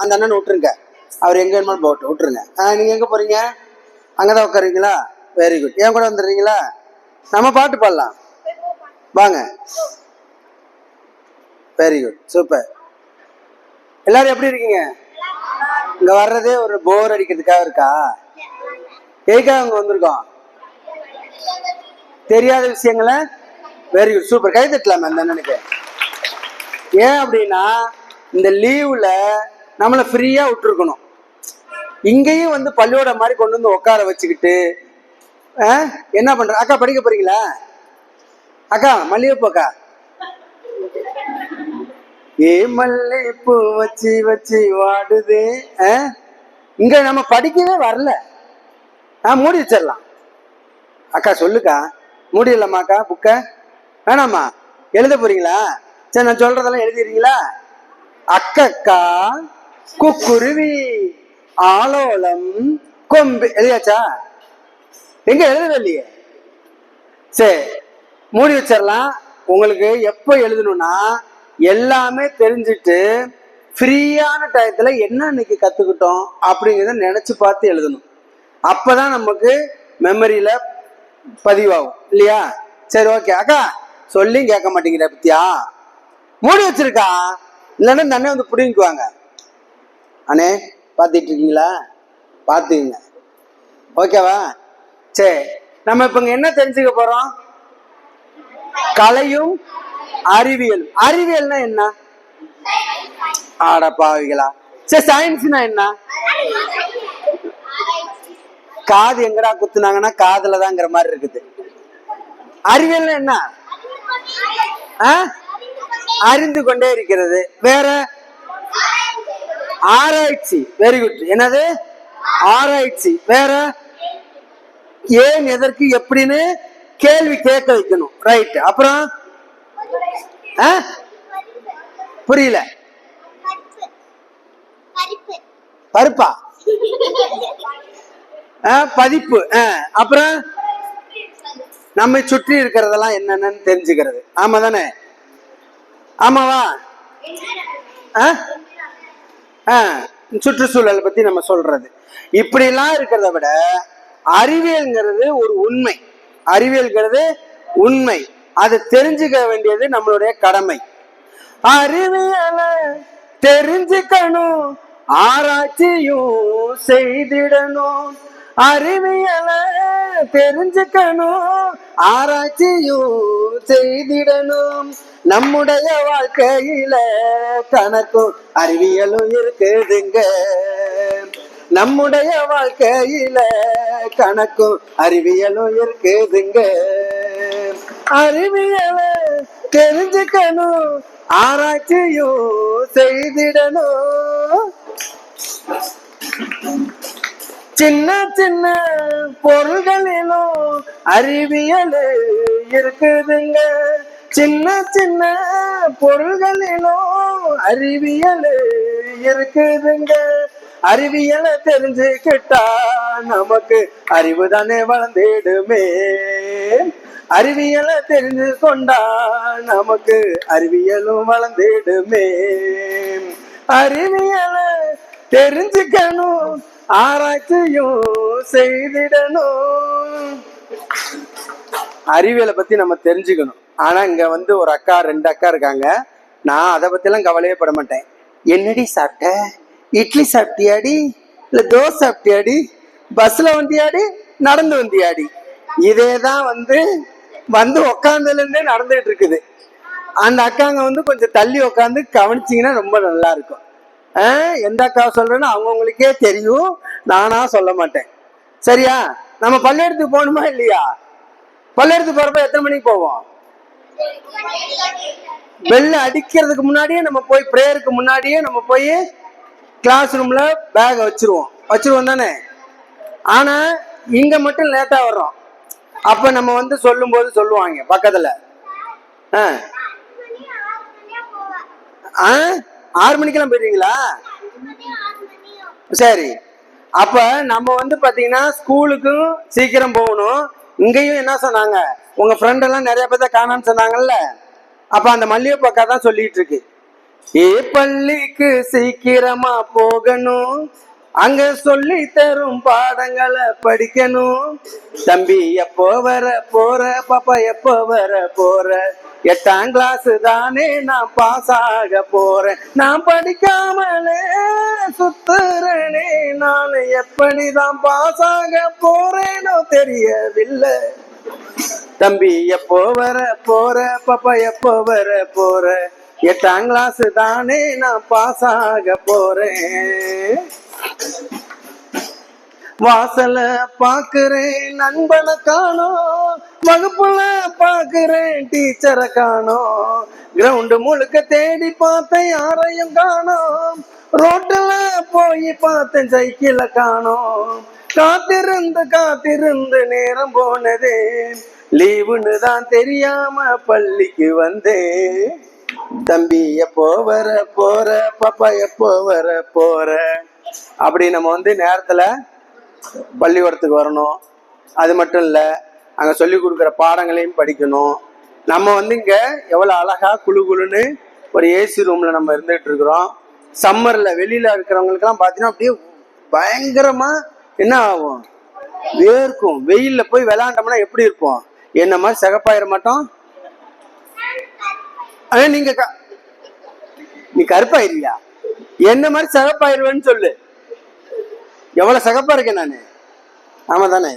அந்த அண்ணன் விட்டுருங்க. அவர் எங்க வேணுமோ போட்டு விட்டுருங்க. ஆ நீங்க எங்க போறீங்க? அங்கதான் உட்காருங்களா வெரி குட் என் கூட வந்துடுறீங்களா? நம்ம பாட்டு பாடலாம். வாங்க. வெரி குட் சூப்பர் எல்லாரும் எப்படி இருக்கீங்க? இங்க வர்றதே ஒரு போர் அடிக்கிறதுக்காக இருக்கா? எதுக்காக அங்க வந்திருக்கோம்? தெரியாத விஷயங்களை? வெரி குட் சூப்பர் கை தட்டலாமே அந்த அண்ணனுக்கு. ஏன் அப்படின்னா இந்த லீவுல நம்மளை ஃப்ரீயா விட்டுருக்கணும். இங்கேயும் வந்து பள்ளியோட மாதிரி கொண்டு வந்து உட்கார வச்சுக்கிட்டு ஆ, என்ன பண்ற? அக்கா படிக்க போறீங்களா? அக்கா மல்லிகைப்பூ அக்கா. ஏ மல்லிகைப்பூ வச்சு வச்சு வாடுது ஆ? இங்க நம்ம படிக்கவே வரல. ஆ மூடி வச்சிடலாம். அக்கா சொல்லுக்கா. மூடிடலாமாக்கா புக்க வேணாமா எழுத போறீங்களா? சரி நான் சொல்றதெல்லாம் எழுதிடுறீங்களா? அக்கக்கா குக்குருவி ஆலோலம் கொம்பு. எழுதியாச்சா? எங்க எழுதவே இல்லையே? சரி மூடி வச்சிடலாம். உங்களுக்கு எப்போ எழுதணும்னா எல்லாமே தெரிஞ்சுட்டு ஃப்ரீயான டயத்தில் என்ன இன்னைக்கு கற்றுக்கிட்டோம் அப்படிங்கிறத நினச்சி பார்த்து எழுதணும். அப்போ தான் நமக்கு மெமரியில் பதிவாகும். இல்லையா? சரி ஓகே. அக்கா சொல்லியும் கேட்க மாட்டேங்கிற பத்தியா? மூடி வச்சிருக்கா? இல்லைன்னா இந்த அண்ணன் வந்து பிடிங்கிக்குவாங்க. அண்ணே பார்த்துட்டு இருக்கீங்களா பார்த்துக்குங்க. ஓகேவா? சரி நம்ம இப்ப என்ன தெரிஞ்சுக்க போறோம்? கலையும் அறிவியல் அறிவியல்னா என்ன? ஆட பாவிகளா. சரி சயின்ஸ்னா என்ன? காது எங்கடா குத்துனாங்கன்னா காதுல தாங்கிற மாதிரி இருக்குது. அறிவியல்னா என்ன? ஆ? அறிந்து கொண்டே இருக்கிறது. வேற ஆராய்ச்சி. வெரி குட் என்னது? ஆராய்ச்சி. வேற? ஏன் எதற்கு எப்படின்னு கேள்வி கேட்க வைக்கணும். ரைட் அப்புறம்? ஆ? புரியல. பருப்பா? பதிப்பு. அப்புறம்? நம்மை சுற்றி இருக்கிறதெல்லாம் என்னென்னு தெரிஞ்சுக்கிறது. ஆமா தானே ஆமாவா? ஆ? சுற்றுச்சூழலை பத்தி நம்ம சொல்றது. இப்படிலாம் இருக்கிறத விட அறிவியல்ங்கிறது ஒரு உண்மை. அறிவியல்ங்கிறது உண்மை. அதை தெரிஞ்சுக்க வேண்டியது நம்மளுடைய கடமை. அறிவியல தெரிஞ்சுக்கணும் ஆராய்ச்சியும் செய்திடணும். அறிவியலை தெரிஞ்சுக்கணும் ஆராய்ச்சியும் செய்திடணும். நம்முடைய வாழ்க்கையில கணக்கும் அறிவியலும் இருக்குதுங்க. நம்முடைய வாழ்க்கையில கணக்கும் அறிவியலும் இருக்குதுங்க. அறிவியல தெரிஞ்சுக்கணும் ஆராய்ச்சியும் செய்திடணும். சின்ன சின்ன பொருள்களிலும் அறிவியல் இருக்குதுங்க. சின்ன சின்ன பொருள்களிலும் அறிவியல் இருக்குதுங்க. அறிவியலை தெரிஞ்சுக்கிட்டா நமக்கு அறிவு தானே வளர்ந்திடுமே. அறிவியலை தெரிஞ்சு கொண்டா நமக்கு அறிவியலும் வளர்ந்திடுமே. அறிவியலை தெரிஞ்சுக்கணும். ஆராய்ச்சியும் செய்திடணும் அறிவியலை பத்தி நம்ம தெரிஞ்சுக்கணும். ஆனா இங்க வந்து ஒரு அக்கா ரெண்டு அக்கா இருக்காங்க. நான் அதை பத்திலாம் கவலையே பட மாட்டேன். என்னடி சாப்பிட்ட? இட்லி சாப்பிட்டியாடி? இல்ல தோசை சாப்பிட்டியாடி? பஸ்ல வந்தியாடி? நடந்து வந்தியாடி? இதே தான் வந்து வந்து உக்காந்ததுல இருந்தே நடந்துட்டு இருக்குது. அந்த அக்காங்க வந்து கொஞ்சம் தள்ளி உட்காந்து கவனிச்சிங்கன்னா ரொம்ப நல்லா இருக்கும். எந்த அக்காவை சொல்றேன்னு அவங்கவுங்களுக்கே தெரியும். நானா சொல்ல மாட்டேன். சரியா? நம்ம பள்ளியெடுத்துக்கு போகணுமா இல்லையா? பள்ளியெடுத்து போறப்ப எத்தனை மணிக்கு போவோம்? பெல் அடிக்கிறதுக்கு முன்னாடியே நம்ம போய் ப்ரேயருக்கு முன்னாடியே நம்ம போய் கிளாஸ் ரூம்ல பேக் வச்சிருவோம். வச்சிருவோம் தானே? ஆனா இங்க மட்டும் லேட்டா வர்றோம். அப்ப நம்ம வந்து சொல்லும்போது சொல்லுவாங்க பக்கத்துல. ஆ. ஆ? ஆறு மணிக்கெல்லாம் போயிடுவீங்களா? சரி. அப்ப நம்ம வந்து பாத்தீங்கன்னா ஸ்கூலுக்கும் சீக்கிரம் போகணும். இங்கேயும் என்ன சொன்னாங்க? உங்க ஃப்ரெண்ட் எல்லாம் நிறைய பேர்த்த காணான்னு சொன்னாங்கல்ல? அப்ப அந்த மல்லிகைப்பூ அக்கா தான் சொல்லிட்டு இருக்கு. ஏ பள்ளிக்கு சீக்கிரமா போகணும். அங்க சொல்லி தரும் பாடங்களை படிக்கணும். தம்பி எப்போ வர போற பாப்பா எப்போ வர போற? எட்டாம் கிளாஸ் தானே நான் பாஸ் ஆக போறேன். நான் படிக்காமலே சுத்துறனே நான் எப்படிதான் பாஸ் ஆக போறேனோ தெரியவில்லை. தம்பி எப்போ வர போற பாப்பா எப்போ வர போற? எட்டாம் கிளாஸ் தானே நான் பாஸ் ஆக போறேன். வாசல பாக்குறேன் நண்பனை காணோம் வகுப்புல பாக்குறேன் டீச்சரை காணோம். கிரவுண்டு முழுக்க தேடி பார்த்தேன் யாரையும் காணோம். ரோட்டுல போய் பார்த்தேன் சைக்கிள காணோம். காத்திருந்து காத்திருந்து நேரம் போனதே. லீவுன்னு தான் தெரியாம பள்ளிக்கு வந்தேன். தம்பி எப்போ வர போற? பாப்பா எப்போ வர போற? அப்படி நம்ம வந்து நேரத்துல பள்ளிக்கூடத்துக்கு வரணும். அது மட்டும் இல்லை அங்கே சொல்லி கொடுக்குற பாடங்களையும் படிக்கணும். நம்ம வந்து இங்கே எவ்வளோ அழகா குளு குளுன்னு ஒரு ஏசி ரூமில் நம்ம இருந்துகிட்டு இருக்கிறோம். சம்மரில் வெளியில் இருக்கிறவங்களுக்குலாம் பார்த்தீங்கன்னா அப்படியே பயங்கரமாக என்ன ஆகும்? வேர்க்கும். வெயிலில் போய் விளாண்டோம்னா எப்படி இருப்போம்? என்ன மாதிரி சிகப்பாயிட மாட்டோம்? ஆனா நீங்க க நீ கருப்பாயிருவியா? என்ன மாதிரி சிகப்பாயிருவேன்னு சொல்லு. எவ்வளவு சகப்பா இருக்கேன் நானு? ஆமா தானே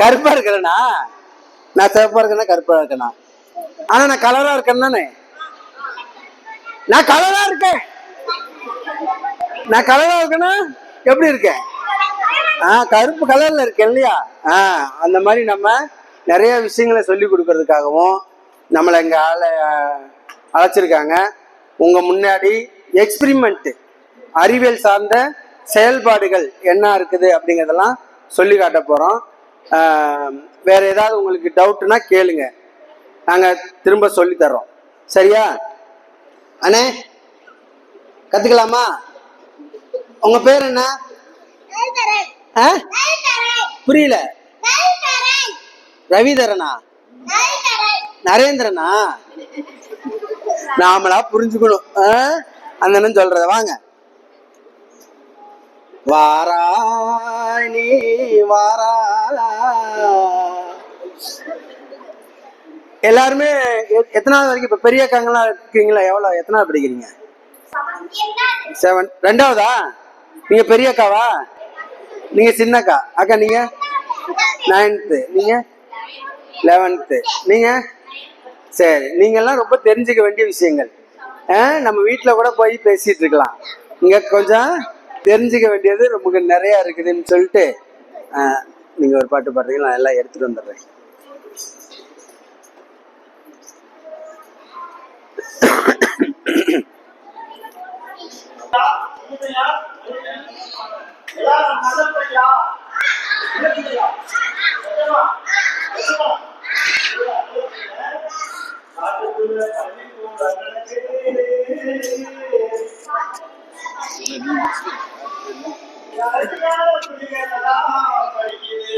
கருப்பா இருக்கிறேனா? நான் சிவப்பா இருக்கேன்னா கருப்பா இருக்கேனா? ஆனா நான் கலரா இருக்கேன் தானே. நான் கலரா இருக்கேன். நான் கலரா இருக்கேனா? எப்படி இருக்கேன் ஆ கருப்பு கலர்ல இருக்கேன் இல்லையா? ஆ அந்த மாதிரி நம்ம நிறைய விஷயங்களை சொல்லி கொடுக்கறதுக்காகவும் நம்மளை இங்க ஆள அழைச்சிருக்காங்க. உங்க முன்னாடி எக்ஸ்பிரிமெண்ட் அறிவியல் சார்ந்த செயல்பாடுகள் என்ன இருக்குது அப்படிங்கிறதெல்லாம் சொல்லி காட்ட போகிறோம் வேற ஏதாவது உங்களுக்கு டவுட்னா கேளுங்க. நாங்கள் திரும்ப சொல்லி தர்றோம். சரியா? அண்ணே கற்றுக்கலாமா உங்கள் பேர் என்ன? புரியல. ரவிதரனா? நரேந்திரனா? நாமளா புரிஞ்சுக்கணும். ஆ? அந்த அண்ணன் சொல்றத வாங்க. வாராணி வாரா. எல்லாருமே எத்தனாவது வரைக்கும் இப்ப பெரிய அக்காங்களாம் இருக்கீங்களா? எவ்வளவு எத்தனாவது படிக்கிறீங்க? செவன். ரெண்டாவதா? நீங்க பெரிய அக்காவா? நீங்க சின்ன அக்கா. அக்கா நீங்க? நைன்த்து. நீங்க? லெவன்த்து. நீங்க? சரி நீங்கள்லாம் ரொம்ப தெரிஞ்சுக்க வேண்டிய விஷயங்கள். நம்ம வீட்டில் கூட போய் பேசிட்டு இருக்கலாம். இங்கே கொஞ்சம் தெரிஞ்சுக்க வேண்டியது நமக்கு நிறையா இருக்குதுன்னு சொல்லிட்டு நீங்கள் ஒரு பாட்டு பாடுறீங்க நான் எல்லாம் எடுத்துகிட்டு வந்துடுறேன்.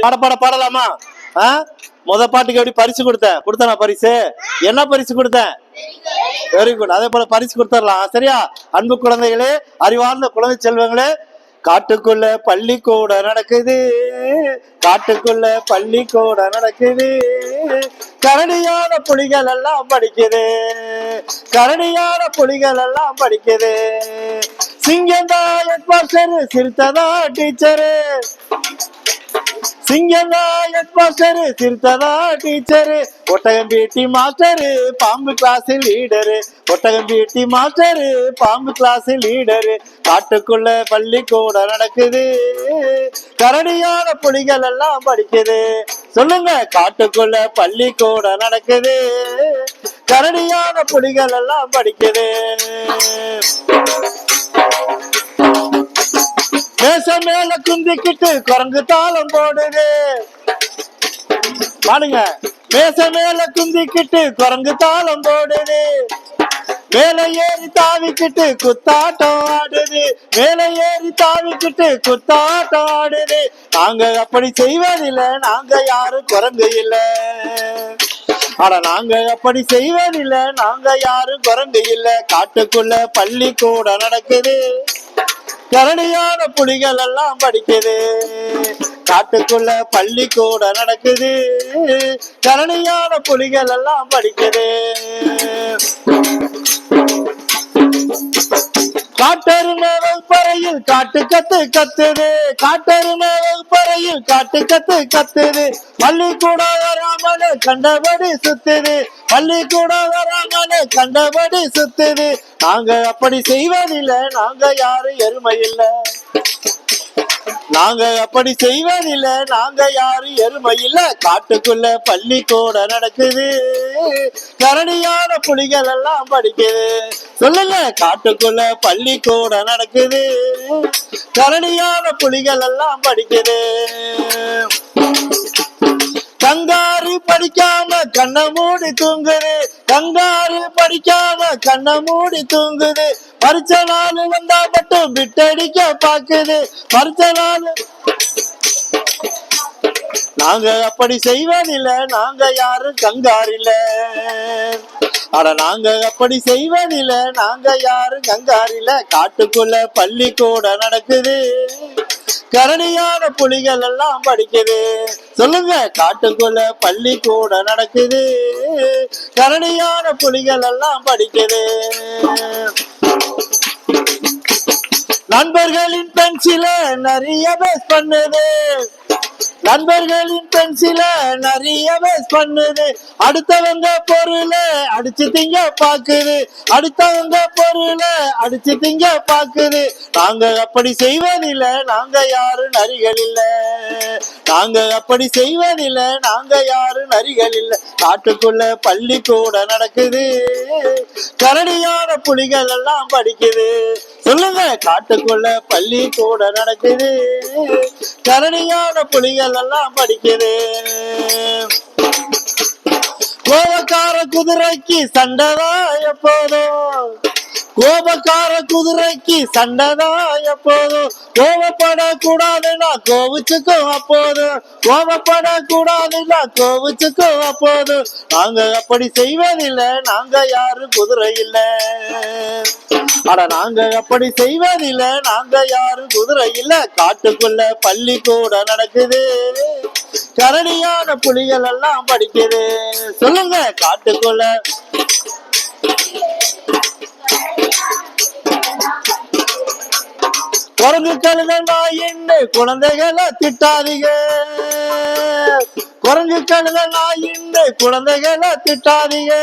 பாட பாட பாடலாமா? ஆ? முத பாட்டுக்கு எப்படி பரிசு கொடுத்தேன்? கொடுத்தனா பரிசு? என்ன பரிசு கொடுத்தேன்? வெரி குட் அதே போல பரிசு கொடுத்துடலாம். சரியா? அன்பு குழந்தைகளே அறிவார்ந்த குழந்தை செல்வங்களே காட்டுக்குள்ள பள்ளிக்கூட நடக்குது. காட்டுக்குள்ள பள்ளிக்கூட நடக்குது. கரடியான புலிகள் எல்லாம் படிக்குது. கரடியான புலிகள் எல்லாம் படிக்குது. சிங்கந்தா ஹெட் மாஸ்டர் சிரித்ததா டீச்சரு சிங்கந்தா ஹெட் மாஸ்டர் சிரித்ததா டீச்சரு ஒட்டகம் பீட்டி மாஸ்டரு பாம்பு கிளாஸ் லீடரு ஒட்டகம் பீட்டி மாஸ்டரு பாம்பு கிளாஸ் லீடரு காட்டுக்குள்ள பள்ளிக்கூடம் நடக்குது. கரடியான புலிகள் எல்லாம் படிக்குது. சொல்லுங்க காட்டுக்குள்ள பள்ளிக்கூடம் நடக்குது. கரடியான புலிகள் எல்லாம் படிக்குது. மேச மேல குந்திக்கிட்டு குரங்கு தாளம் போடுது. பாடுங்க மேச மேல குந்திக்கிட்டு குரங்கு தாளம் போடுது. மேல ஏறி தாவிக்கிட்டு குத்தாட்டம் ஆடுது. மேல ஏறி தாவிக்கிட்டு குத்தாட்டம் ஆடுது. நாங்க அப்படி செய்வதில்லை. நாங்க யாரும் குரங்கு இல்ல. ஆனா நாங்க அப்படி செய்வதில்லை. நாங்க யாரும் குரங்கு இல்ல. காட்டுக்குள்ள பள்ளி கூட நடக்குது. கரணியான புலிகள் எல்லாம் படிக்குது. காட்டுக்குள்ள பள்ளி கூட நடக்குது. கரணியான புலிகள் எல்லாம் படிக்குது. காட்டெருமை வகுப்பறையில் காட்டு கத்து கத்துது. காட்டெருமை வகுப்பறையில் காட்டு கத்து கத்துது. பள்ளிக்கூட வராமலே கண்டபடி சுத்துது. பள்ளிக்கூட வராமலே கண்டபடி சுத்துது. நாங்க அப்படி செய்வதில்லை. நாங்க யாரும் எருமை இல்லை. நாங்க அப்படி செய்வதில்லை. நாங்க யாரும் எருமை இல்ல காட்டுக்குள்ள பள்ளி கூட நடக்குது. கரணியான புலிகள் எல்லாம் படிக்குது. சொல்லுங்க காட்டுக்குள்ள பள்ளி கூட நடக்குது. கரணியான புலிகள் எல்லாம் படிக்குது. கங்காரு படிக்காம கண்ண மூடி தூங்குது. கங்காரு படிக்காத கண்ண மூடி தூங்குது. பரிச்ச நாள் வந்தா மட்டும் பிட்டடிக்க பாக்குது. பரிச்ச நாள் நாங்க அப்படி செய்வதில்லை நாங்க யாரும் கங்காரில்ல. ஆனா நாங்க அப்படி செய்வதில்லை நாங்க யாரும் கங்காரில்ல. காட்டுக்குள்ள பள்ளிக்கூட நடக்குது. கரணியான புலிகள் எல்லாம் படிக்குது. சொல்லுங்க காட்டுக்குள்ள பள்ளி கூட நடக்குது. கரணியான புலிகள் எல்லாம் படிக்குது. நண்பர்களின் பென்சில நிறைய பேஸ் பண்ணுது. நண்பர்களின் பென்சில நிறைய வேஸ்ட் பண்ணுது. அடுத்தவங்க பொருளை அடிச்சு திங்க பாக்குது. அடுத்தவங்க பொருளை அடிச்சு திங்க பாக்குது. நாங்க அப்படி செய்வதில்ல நாங்க யாரும் நரிகள் இல்ல நாங்க அப்படி செய்வதில்ல நாங்க யாரும் நரிகள் இல்ல காட்டுக்குள்ள பள்ளி கூட நடக்குது. கரடியான புலிகள் எல்லாம் படிக்குது. சொல்லுங்க காட்டுக்குள்ள பள்ளி கூட நடக்குது. கரடியான புலிகள் எல்லாம் படிக்குது. கோவக்கார குதிரைக்கு சண்டைதான் எப்போதும். கோபக்கார குதிரைக்கு சண்டைதான் எப்போதும். கோபப்படக்கூடாதுன்னா கோவிச்சுக்கும் அப்போது. கோபப்படக்கூடாதுன்னா கோவிச்சுக்கும் அப்போது. நாங்க அப்படி செய்வதில்லை நாங்க யாரும் குதிரை இல்லை. அட நாங்க அப்படி செய்வதில்லை நாங்க யாரும் குதிரை இல்ல. காட்டுக்குள்ள பள்ளி கூட நடக்குது. கரடியான புலிகள் எல்லாம் படிக்குது. சொல்லுங்க காட்டுக்குள்ள. குரங்கு கழுத என்ன குழந்தைகளை திட்டாதீங்க. குரங்கு கழுத என்ன குழந்தைகளை திட்டாதீங்க.